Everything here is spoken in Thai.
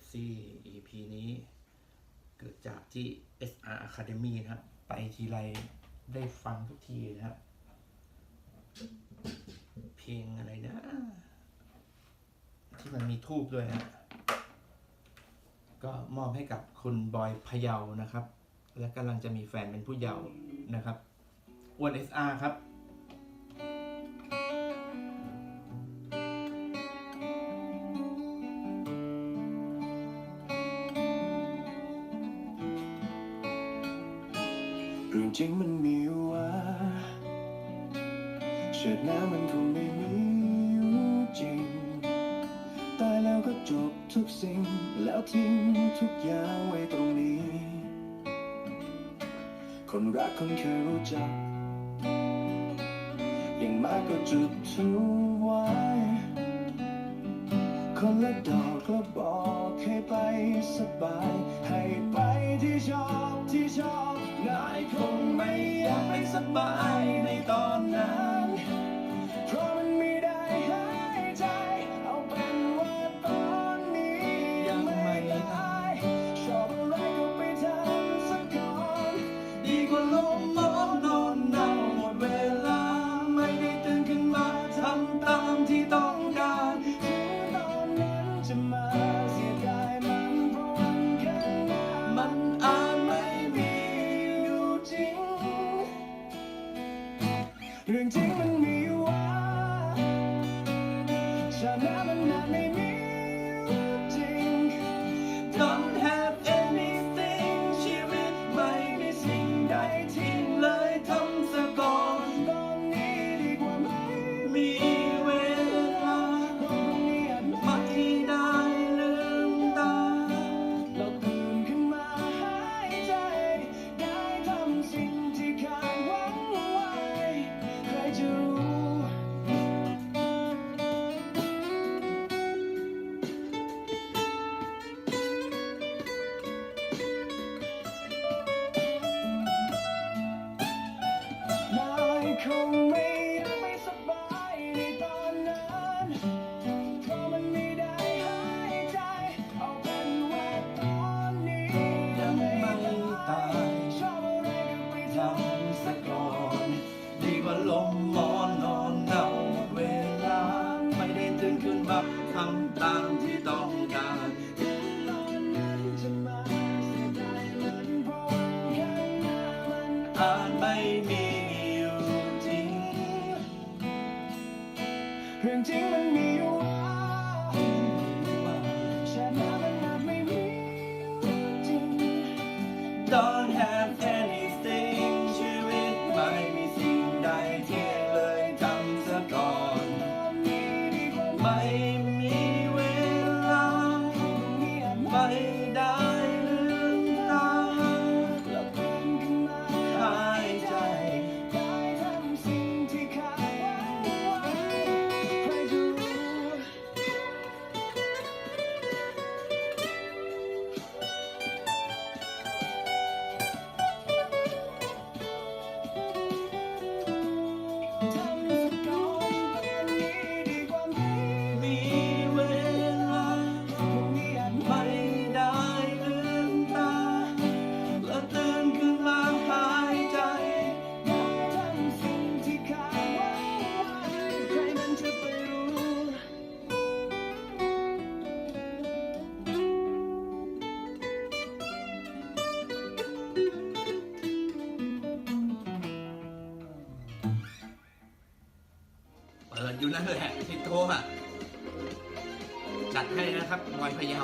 FC EP นี้ เกิดจากที่ SR Academy นะครับ ไปทีไรได้ฟังทุกทีนะครับ เพลงอะไรนะ ที่มันมีทูบด้วยนะก็มอบให้กับคุณบอยพยาวนะครับ และกำลังจะมีแฟนเป็นผู้เยาว์นะครับอวน SR ครับ รื่องจริงมันมีอยู่ว่าเชิดหน้ามันคงไม่มีอยู่จริง ตายแล้วก็จบทุกสิ่ง แล้วทิ้งทุกอย่างไว้ตรงนี้ คนรักคนเคยรู้จัก อย่างมากก็จุดทูไว้ คนละดอกก็บอกให้ไปสบาย ให้ไปที่ รื่องจริงมัน ตื่นขึ้นมาทำตามที่ต้องการตอนนั้นจะมาเสียดายเพราะวันข้างหน้ามันอาจไม่มีอยู่จริง เรื่องจริงมันมีอยู่ว่าชาติหน้ามันอาจไม่มีอยู่จริง Don't have ว่ เปิดอยู่นั่นแหละที่โทรอะจัดให้นะครับมอยพะเยา